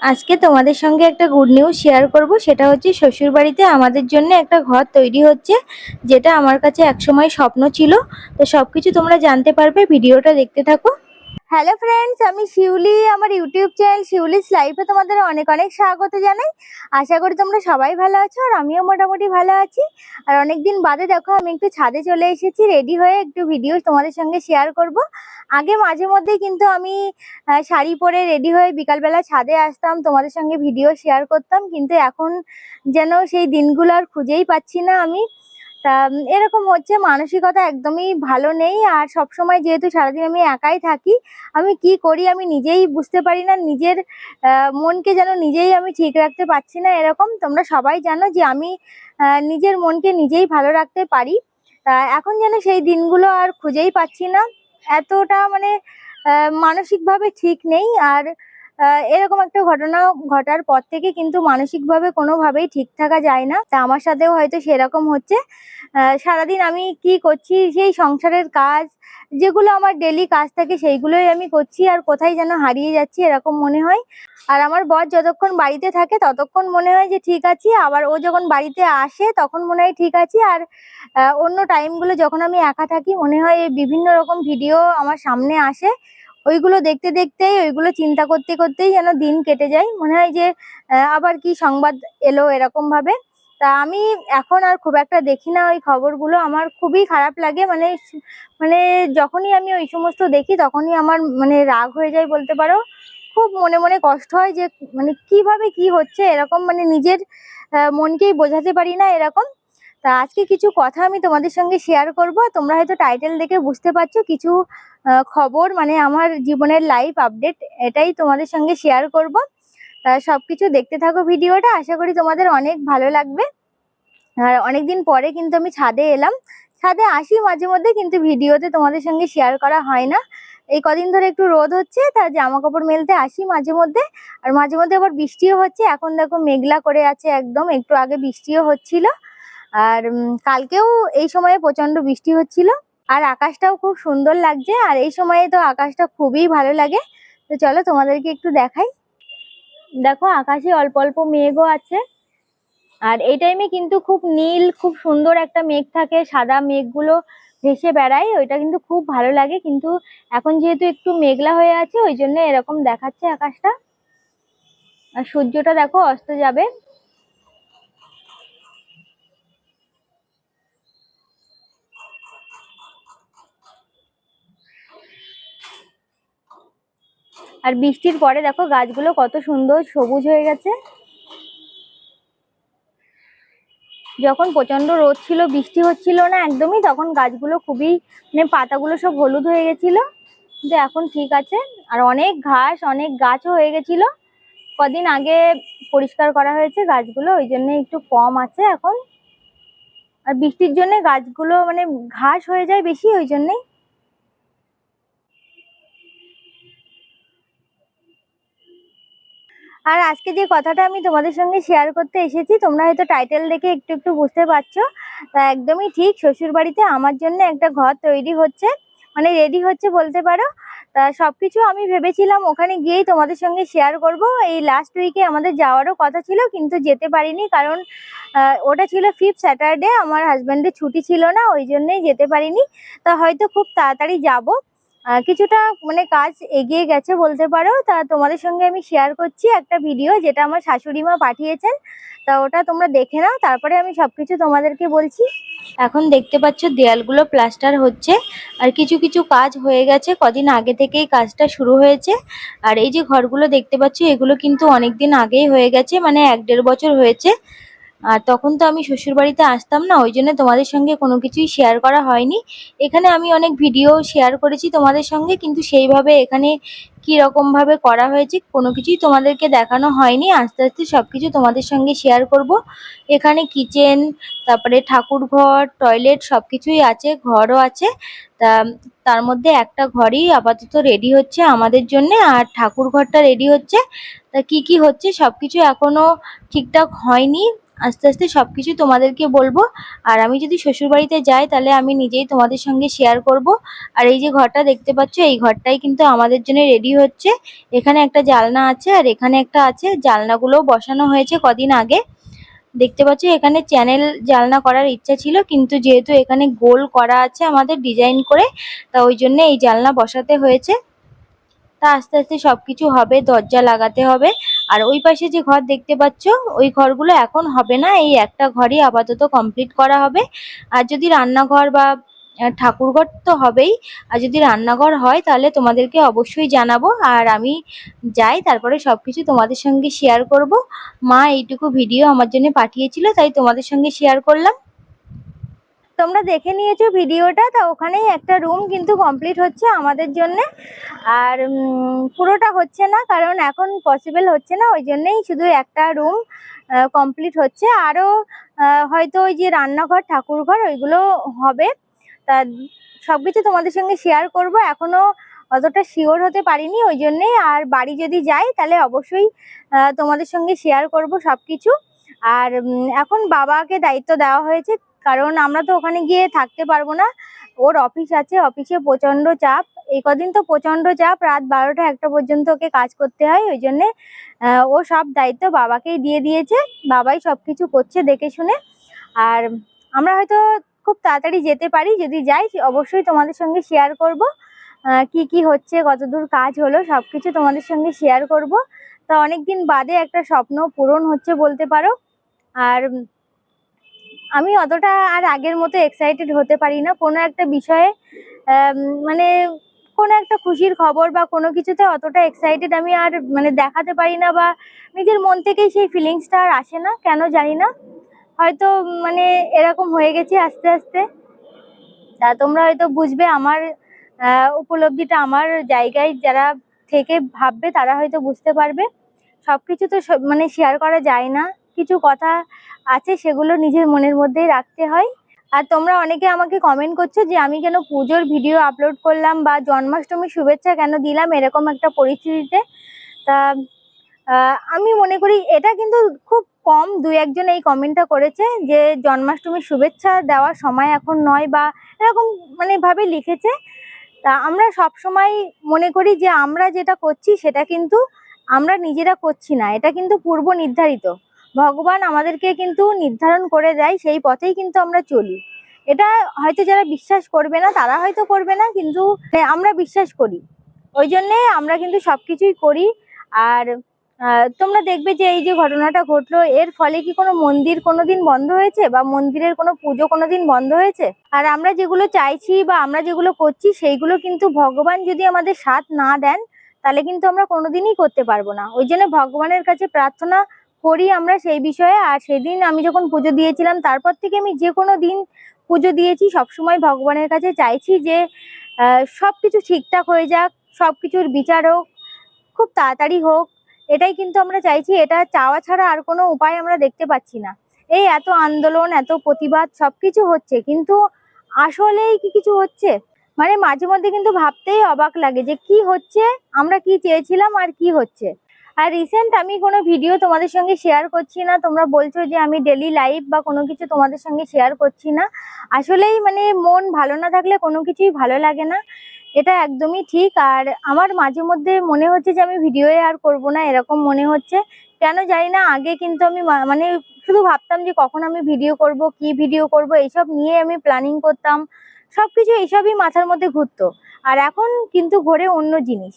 আজকে তোমাদের সঙ্গে একটা গুড নিউজ শেয়ার করব। সেটা হচ্ছে শ্বশুর বাড়িতে আমাদের জন্য একটা ঘর তৈরি হচ্ছে, যেটা আমার কাছে একসময় স্বপ্ন ছিল। তো সব কিছু তোমরা জানতে পারবে, ভিডিওটা দেখতে থাকো। হ্যালো ফ্রেন্ডস আমি শিউলি, আমার ইউটিউব চ্যানেল শিউলিস লাইফে তোমাদের অনেক অনেক স্বাগত জানাই। আশা করি তোমরা সবাই ভালো আছো আর আমিও মোটামুটি ভালো আছি। আর অনেক দিন বাদে দেখো, আমি একটু ছাদে চলে এসেছি রেডি হয়ে একটু ভিডিও তোমাদের সঙ্গে শেয়ার করব। আগে মাঝে মধ্যে কিন্তু আমি শাড়ি পরে রেডি হয়ে বিকালবেলা ছাদে আসতাম, তোমাদের সঙ্গে ভিডিও শেয়ার করতাম, কিন্তু এখন যেন সেই দিনগুলো আর খুঁজেই পাচ্ছি না আমি। তা এরকম হচ্ছে, মানসিকতা একদমই ভালো নেই। আর সব সময় যেহেতু সারাদিন আমি একাই থাকি, আমি কি করি আমি নিজেই বুঝতে পারি না, নিজের মনকে যেন নিজেই আমি ঠিক রাখতে পারছি না এরকম। তোমরা সবাই জানো যে আমি নিজের মনকে নিজেই ভালো রাখতে পারি। তা এখন যেন সেই দিনগুলো আর খুঁজেই পাচ্ছি না। এতটা মানে মানসিকভাবে ঠিক নেই। আর এরকম একটা ঘটনা ঘটার পর থেকে কিন্তু মানসিকভাবে কোনোভাবেই ঠিক থাকা যায় না। তা আমার সাথেও হয়তো সেরকম হচ্ছে। সারাদিন আমি কি করছি, সেই সংসারের কাজ, যেগুলো আমার ডেলি কাজ থাকে সেইগুলোই আমি করছি আর কোথায় যেন হারিয়ে যাচ্ছি এরকম মনে হয়। আর আমার বর যতক্ষণ বাড়িতে থাকে ততক্ষণ মনে হয় যে ঠিক আছি, আবার ও যখন বাড়িতে আসে তখন মনে হয় ঠিক আছি আর অন্য টাইমগুলো যখন আমি একা থাকি মনে হয় বিভিন্ন রকম ভিডিও আমার সামনে আসে। ওইগুলো দেখতে দেখতেই, ওইগুলো চিন্তা করতে করতেই যেন দিন কেটে যায়। মনে হয় যে আবার কি সংবাদ এলো এরকম ভাবে তা আমি এখন আর খুব একটা দেখি না ওই খবরগুলো। আমার খুবই খারাপ লাগে। মানে মানে যখনই আমি ওই সমস্ত দেখি, তখনই আমার মানে রাগ হয়ে যায় বলতে পারো। খুব মনে মনে কষ্ট হয় যে মানে কীভাবে কি হচ্ছে এরকম মানে নিজের মনকেই বোঝাতে পারি না এরকম। তা আজকে কিছু কথা আমি তোমাদের সঙ্গে শেয়ার করব। তোমরা হয়তো টাইটেল দেখে বুঝতে পারছ, কিছু খবর মানে আমার জীবনের লাইফ আপডেট এটাই তোমাদের সঙ্গে শেয়ার করব। তা সব কিছু দেখতে থাকো ভিডিওটা, আশা করি তোমাদের অনেক ভালো লাগবে। আর অনেকদিন পরে কিন্তু আমি ছাদে এলাম। ছাদে আসি মাঝে মধ্যে, কিন্তু ভিডিওতে তোমাদের সঙ্গে শেয়ার করা হয় না। এই কদিন ধরে একটু রোদ হচ্ছে তার জামা কাপড় মেলতে আসি মাঝে মধ্যে। আর মাঝে মধ্যে আবার বৃষ্টিও হচ্ছে, এখন দেখো মেঘলা করে আছে একদম, একটু আগে বৃষ্টিও হচ্ছিল। আর কালকেও এই সময়ে প্রচণ্ড বৃষ্টি হচ্ছিল, আর আকাশটাও খুব সুন্দর লাগছে, আর এই সময়ে তো আকাশটা খুবই ভালো লাগে। তো চলো তোমাদেরকে একটু দেখাই। দেখো আকাশে অল্প অল্প মেঘও আছে, আর এই টাইমে কিন্তু খুব নীল, খুব সুন্দর একটা মেঘ থাকে, সাদা মেঘগুলো ভেসে বেড়ায়, ওইটা কিন্তু খুব ভালো লাগে, কিন্তু এখন যেহেতু একটু মেঘলা হয়ে আছে, ওই জন্য এরকম দেখাচ্ছে আকাশটা। আর সূর্যটা দেখো অস্ত যাবে। আর বৃষ্টির পরে দেখো গাছগুলো কত সুন্দর সবুজ হয়ে গেছে। যখন প্রচণ্ড রোদ ছিল, বৃষ্টি হচ্ছিল না একদমই, তখন গাছগুলো খুবই মানে পাতাগুলো সব হলুদ হয়ে গেছিল। কিন্তু এখন ঠিক আছে। আর অনেক ঘাস, অনেক গাছও হয়ে গেছিল। কদিন আগে পরিষ্কার করা হয়েছে গাছগুলো, ওই জন্য একটু কম আছে এখন। আর বৃষ্টির জন্য গাছগুলো মানে ঘাস হয়ে যায় বেশি, ওই জন্যই আর আজকে যে কথাটা আমি তোমাদের সঙ্গে শেয়ার করতে এসেছি, তোমরা হয়তো টাইটেল দেখে একটু একটু বুঝতে পারছ। তা একদমই ঠিক শ্বশুর বাড়িতে আমার জন্য একটা ঘর তৈরি হচ্ছে মানে রেডি হচ্ছে বলতে পারো। তা সব কিছু আমি ভেবেছিলাম ওখানে গিয়েই তোমাদের সঙ্গে শেয়ার করব। এই লাস্ট উইকে আমাদের যাওয়ারও কথা ছিল, কিন্তু যেতে পারিনি কারণ ওটা ছিল ফিফথ স্যাটারডে আমার হাজব্যান্ডের ছুটি ছিল না, ওই জন্যেই যেতে পারিনি। তা হয়তো খুব তাড়াতাড়ি যাব। কিছুটা মানে কাজ এগিয়ে গেছে বলতে পারো। তা তোমাদের সঙ্গে আমি শেয়ার করছি একটা ভিডিও যেটা আমার শাশুড়ি মা পাঠিয়েছেন। তা ওটা তোমরা দেখে নাও, তারপরে আমি সব কিছু তোমাদেরকে বলছি। এখন দেখতে পাচ্ছ দেয়ালগুলো প্লাস্টার হচ্ছে। আর কিছু কিছু কাজ হয়ে গেছে, কদিন আগে থেকেই কাজটা শুরু হয়েছে। আর এই যে ঘরগুলো দেখতে পাচ্ছ, এগুলো কিন্তু অনেকদিন আগেই হয়ে গেছে মানে এক দেড় বছর হয়েছে। আর তখন তো আমি শ্বশুর বাড়িতে আসতাম না, ওই জন্য তোমাদের সঙ্গে কোনো কিছুই শেয়ার করা হয়নি। এখানে আমি অনেক ভিডিও শেয়ার করেছি তোমাদের সঙ্গে, কিন্তু সেইভাবে এখানে কি রকম ভাবে করা হয়েছে কোনো কিছুই তোমাদেরকে দেখানো হয়নি। আস্তে আস্তে সব কিছু তোমাদের সঙ্গে শেয়ার করব। এখানে কিচেন তারপরে ঠাকুর ঘর টয়লেট সব কিছুই আছে, ঘরও আছে। তা, তার মধ্যে একটা ঘরই আপাতত রেডি হচ্ছে আমাদের জন্য, আর ঠাকুর ঘরটা রেডি হচ্ছে। তা কি কি হচ্ছে সব কিছু এখনও ঠিকঠাক হয়নি। আস্তে আস্তে সব কিছু তোমাদেরকে বলব। আর আমি যদি শ্বশুরবাড়িতে যাই, তাহলে আমি নিজেই তোমাদের সঙ্গে শেয়ার করব। আর এই যে ঘরটা দেখতে পাচ্ছ, এই ঘরটাই কিন্তু আমাদের জন্য রেডি হচ্ছে। এখানে একটা জালনা আছে, আর এখানে একটা আছে। জালনাগুলোও বসানো হয়েছে কদিন আগে। দেখতে পাচ্ছ, এখানে চ্যানেল জালনা করার ইচ্ছা ছিল, কিন্তু যেহেতু এখানে গোল করা আছে আমাদের ডিজাইন করে, তা ওই জন্য এই জালনা বসাতে হয়েছে। তা আস্তে আস্তে সবকিছু হবে, দরজা লাগাতে হবে। আর ওই পাশে যে ঘর দেখতে পাচ্ছ, ওই ঘরগুলো এখন হবে না, এই একটা ঘরই আপাতত কমপ্লিট করা হবে। আর যদি রান্নাঘর বা ঠাকুরঘর তো হবেই, আর যদি রান্নাঘর হয় তাহলে তোমাদেরকে অবশ্যই জানাব। আর আমি যাই, তারপরে সব কিছু তোমাদের সঙ্গে শেয়ার করব। মা এইটুকু ভিডিও আমার জন্য পাঠিয়েছিল, তাই তোমাদের সঙ্গে শেয়ার করলাম। তোমরা দেখে নিয়েছো ভিডিওটা, তা ওখানেই একটা রুম কিন্তু কমপ্লিট হচ্ছে আমাদের জন্য। আর পুরোটা হচ্ছে না, কারণ এখন পসিবল হচ্ছে না, ওই জন্যেই শুধু একটা রুম কমপ্লিট হচ্ছে। আরও হয়তো ওই যে রান্নাঘর, ঠাকুরঘর, ওইগুলো হবে। তা সব কিছু তোমাদের সঙ্গে শেয়ার করব। এখনও অতটা শিওর হতে পারিনি, ওই জন্যেই। আর বাড়ি যদি যাই, তাহলে অবশ্যই তোমাদের সঙ্গে শেয়ার করব সব কিছু আর এখন বাবাকে দায়িত্ব দেওয়া হয়েছে কারণ আমরা তো ওখানে গিয়ে থাকতে পারব না। ওর অফিস আছে অফিসে প্রচণ্ড চাপ। এই কদিন তো প্রচণ্ড চাপ, রাত বারোটা একটা পর্যন্ত ওকে কাজ করতে হয়। ওই জন্যে ও সব দায়িত্ব বাবাকেই দিয়ে দিয়েছে। বাবাই সব কিছু করছে দেখে শুনে। আর আমরা হয়তো খুব তাড়াতাড়ি যেতে পারি। যদি যাই, অবশ্যই তোমাদের সঙ্গে শেয়ার করব। কি কি হচ্ছে, কতদূর কাজ হলো সব কিছু তোমাদের সঙ্গে শেয়ার করব। তা অনেক দিন বাদে একটা স্বপ্ন পূরণ হচ্ছে বলতে পারো। আর আমি অতটা আর আগের মতো এক্সাইটেড হতে পারি না। কোনো একটা বিষয়ে মানে কোনো একটা খুশির খবর বা কোনো কিছুতে অতটা এক্সাইটেড আমি আর মানে দেখাতে পারি না বা নিজের মন থেকেই সেই ফিলিংসটা আর আসে না, কেন জানি না। হয়তো মানে এরকম হয়ে গেছে আস্তে আস্তে। তা তোমরা হয়তো বুঝবে আমার উপলব্ধিটা আমার জায়গায় যারা থেকে ভাববে তারা হয়তো বুঝতে পারবে। সব কিছু তো মানে শেয়ার করা যায় না। কিছু কথা আছে, সেগুলো নিজের মনের মধ্যেই রাখতে হয়। আর তোমরা অনেকে আমাকে কমেন্ট করছ যে, আমি কেন পুজোর ভিডিও আপলোড করলাম বা জন্মাষ্টমীর শুভেচ্ছা কেন দিলাম এরকম একটা পরিস্থিতিতে। তা আমি মনে করি এটা কিন্তু খুব কম দু একজন এই কমেন্টটা করেছে যে, জন্মাষ্টমীর শুভেচ্ছা দেওয়ার সময় এখন নয় বা এরকম মানে ভাবে লিখেছে। তা, আমরা সব সময় মনে করি যে, আমরা যেটা করছি সেটা কিন্তু আমরা নিজেরা করছি না, এটা কিন্তু পূর্ব নির্ধারিত ভগবান আমাদেরকে কিন্তু নির্ধারণ করে দেয় সেই পথেই কিন্তু আমরা চলি। এটা হয়তো যারা বিশ্বাস করবে না তারা হয়তো করবে না কিন্তু হ্যাঁ, আমরা বিশ্বাস করি। ওই জন্যে আমরা কিন্তু সব কিছুই করি। আর তোমরা দেখবে যে এই যে ঘটনাটা ঘটলো এর ফলে কি কোনো মন্দির কোনোদিন বন্ধ হয়েছে? বা মন্দিরের কোনো পুজো কোনোদিন বন্ধ হয়েছে? আর আমরা যেগুলো চাইছি বা আমরা যেগুলো করছি সেইগুলো কিন্তু ভগবান যদি আমাদের সাথ না দেন তাহলে কিন্তু আমরা কোনোদিনই করতে পারব না। ওই জন্য ভগবানের কাছে প্রার্থনা করি আমরা সেই বিষয়ে। আর সেদিন আমি যখন পুজো দিয়েছিলাম, তারপর থেকে আমি যে কোনো দিন পুজো দিয়েছি। সবসময় ভগবানের কাছে চাইছি যে সব কিছু ঠিকঠাক হয়ে যাক সব কিছুর বিচার হোক, খুব তাড়াতাড়ি হোক। এটাই কিন্তু আমরা চাইছি। এটা চাওয়া ছাড়া আর কোনো উপায় আমরা দেখতে পাচ্ছি না। এই এত আন্দোলন, এত প্রতিবাদ সব কিছু হচ্ছে। কিন্তু আসলেই কি কিছু হচ্ছে? মানে মাঝে মধ্যে কিন্তু ভাবতেই অবাক লাগে যে, কি হচ্ছে? আমরা কি চেয়েছিলাম আর কি হচ্ছে? আর রিসেন্ট আমি কোনো ভিডিও তোমাদের সঙ্গে শেয়ার করছি না। তোমরা বলছো যে আমি ডেলি লাইভ বা কোনো কিছু তোমাদের সঙ্গে শেয়ার করছি না। আসলেই মানে মন ভালো না থাকলে কোনো কিছুই ভালো লাগে না। এটা একদমই ঠিক। আর আমার মাঝে মধ্যে মনে হচ্ছে যে আমি ভিডিও আর করব না, এরকম মনে হচ্ছে। কেন জানি না, আগে কিন্তু আমি মানে শুধু ভাবতাম যে কখন আমি ভিডিও করব, কি ভিডিও করব, এইসব নিয়ে আমি প্ল্যানিং করতাম। সব কিছু এইসবই মাথার মধ্যে ঘুরতো। আর এখন কিন্তু ঘোরে অন্য জিনিস।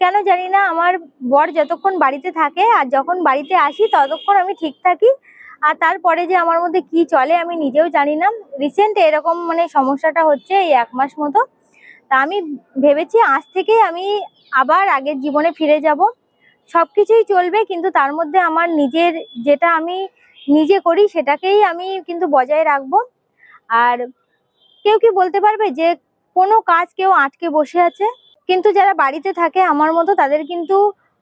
কেন জানি না, আমার বর যতক্ষণ বাড়িতে থাকে আর যখন বাড়িতে আসি ততক্ষণ আমি ঠিক থাকি। আর তারপরে যে আমার মধ্যে কি চলে আমি নিজেও জানি না। রিসেন্ট এরকম মানে সমস্যাটা হচ্ছে এই এক মাস মতো। তা আমি ভেবেছি আজ থেকে আমি আবার আগের জীবনে ফিরে যাব। সব কিছুই চলবে কিন্তু তার মধ্যে আমার নিজের যেটা আমি নিজে করি সেটাকেই আমি কিন্তু বজায় রাখব। আর কেউ কি বলতে পারবে যে কোনো কাজ কেউ আটকে বসে আছে? কিন্তু যারা বাড়িতে থাকে, আমার মতো তাদের কিন্তু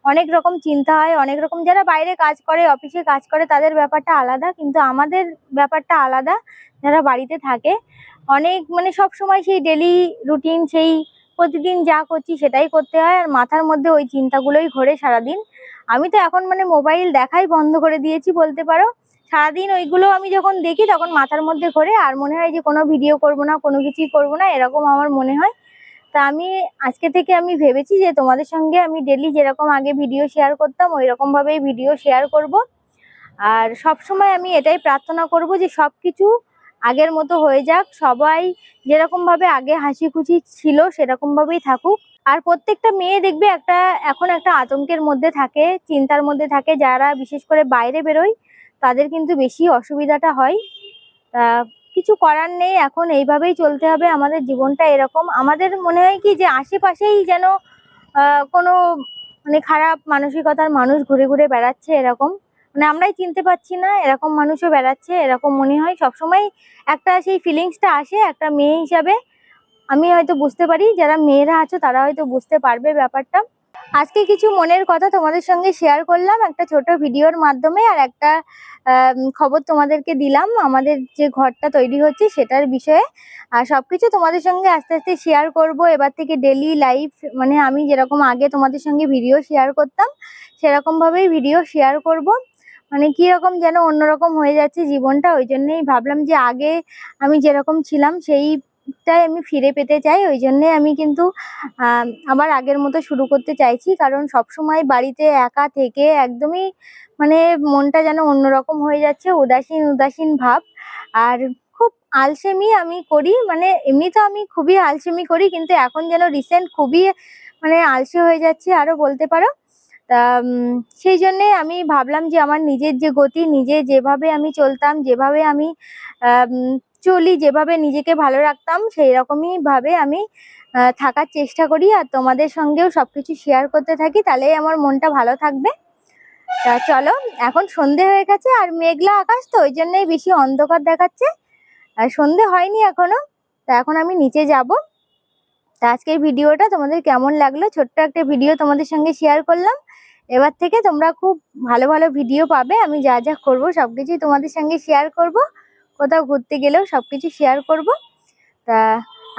অনেক রকম চিন্তা হয়, অনেক রকম যারা বাইরে কাজ করে, অফিসে কাজ করে, তাদের ব্যাপারটা আলাদা। কিন্তু আমাদের ব্যাপারটা আলাদা, যারা বাড়িতে থাকে। অনেক মানে সব সময় সেই ডেলি রুটিন সেই প্রতিদিন যা করছি সেটাই করতে হয়। আর মাথার মধ্যে ওই চিন্তাগুলোই ঘোরে সারাদিন। আমি তো এখন মানে মোবাইল দেখাই বন্ধ করে দিয়েছি বলতে পারো। সারাদিন ওইগুলো আমি যখন দেখি তখন মাথার মধ্যে ঘোরে। আর মনে হয় যে কোনো ভিডিও করব না, কোনো কিছুই করব না, এরকম আমার মনে হয়। তা আমি আজকে থেকে আমি ভেবেছি যে তোমাদের সঙ্গে আমি ডেলি যেরকম আগে ভিডিও শেয়ার করতাম ওই রকমভাবেই ভিডিও শেয়ার করব। আর সব সময় আমি এটাই প্রার্থনা করব যে সব কিছু আগের মতো হয়ে যাক। সবাই যেরকমভাবে আগে হাসি খুশি ছিল সেরকমভাবেই থাকুক। আর প্রত্যেকটা মেয়ে দেখবে একটা, এখন একটা আতঙ্কের মধ্যে থাকে, চিন্তার মধ্যে থাকে। যারা বিশেষ করে বাইরে বেরোয়, তাদের কিন্তু বেশি অসুবিধাটা হয়। তা কিছু করার নেই, এখন এইভাবেই চলতে হবে। আমাদের জীবনটা এরকম। আমাদের মনে হয় কি যে আশেপাশেই যেন কোনো মানে খারাপ মানসিকতার মানুষ ঘুরে ঘুরে বেড়াচ্ছে এরকম। মানে আমরাই চিনতে পারছি না, এরকম মানুষও বেড়াচ্ছে, এরকম মনে হয়। সবসময় একটা সেই ফিলিংসটা আসে একটা মেয়ে হিসাবে। আমি হয়তো বুঝতে পারি, যারা মেয়েরা আছো তারা হয়তো বুঝতে পারবে ব্যাপারটা। আজকে কিছু মনের কথা তোমাদের সঙ্গে শেয়ার করলাম, একটা ছোট ভিডিওর মাধ্যমে আর একটা খবর তোমাদেরকে দিলাম। আমাদের যে ঘরটা তৈরি হচ্ছে সেটার বিষয়ে। আর সব কিছু তোমাদের সঙ্গে আস্তে আস্তে শেয়ার করব। এবার থেকে ডেলি লাইফ মানে আমি যেরকম আগে তোমাদের সঙ্গে ভিডিও শেয়ার করতাম সেরকমভাবেই ভিডিও শেয়ার করব। মানে কীরকম যেন অন্যরকম হয়ে যাচ্ছে জীবনটা, ওই জন্যেই ভাবলাম যে আগে আমি যেরকম ছিলাম সেইটাই আমি ফিরে পেতে চাই, ওই জন্যে আমি কিন্তু আবার আগের মতো শুরু করতে চাইছি। কারণ সব সময় বাড়িতে একা থেকে একদমই মানে মনটা যেন অন্যরকম হয়ে যাচ্ছে, উদাসীন উদাসীন ভাব। আর খুব আলসেমি আমি করি মানে এমনি তো আমি খুবই আলসেমি করি, কিন্তু এখন যেন রিসেন্ট খুবই মানে আলসে হয়ে যাচ্ছে আরও বলতে পারো। তা সেই জন্যে আমি ভাবলাম যে আমার নিজের যে গতি, নিজে যেভাবে আমি চলতাম, যেভাবে আমি চলি যেভাবে নিজেকে ভালো রাখতাম সেই রকমই ভাবে আমি থাকার চেষ্টা করি। আর তোমাদের সঙ্গেও সব কিছু শেয়ার করতে থাকি, তাহলেই আমার মনটা ভালো থাকবে। তা চলো, এখন সন্ধে হয়ে গেছে, আর মেঘলা আকাশ তো, ওই জন্যই বেশি অন্ধকার দেখাচ্ছে। আর সন্ধে হয়নি এখনও, তা এখন আমি নিচে যাব। তা আজকের ভিডিওটা তোমাদের কেমন লাগল? ছোট্ট একটা ভিডিও তোমাদের সঙ্গে শেয়ার করলাম। এবার থেকে তোমরা খুব ভালো ভালো ভিডিও পাবে। আমি যা যা করব সবকিছুই তোমাদের সঙ্গে শেয়ার করব। কোথাও ঘুরতে গেলেও সব কিছু শেয়ার করব। তা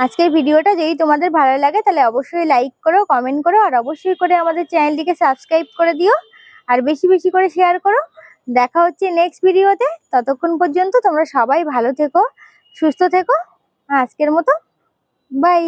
আজকের ভিডিওটা যদি তোমাদের ভালো লাগে তাহলে অবশ্যই লাইক করো কমেন্ট করো আর অবশ্যই করে আমাদের চ্যানেলটিকে সাবস্ক্রাইব করে দিও আর বেশি বেশি করে শেয়ার করো। দেখা হচ্ছে নেক্সট ভিডিওতে। ততক্ষণ পর্যন্ত তোমরা সবাই ভালো থেকো, সুস্থ থেকো। আজকের মতো বাই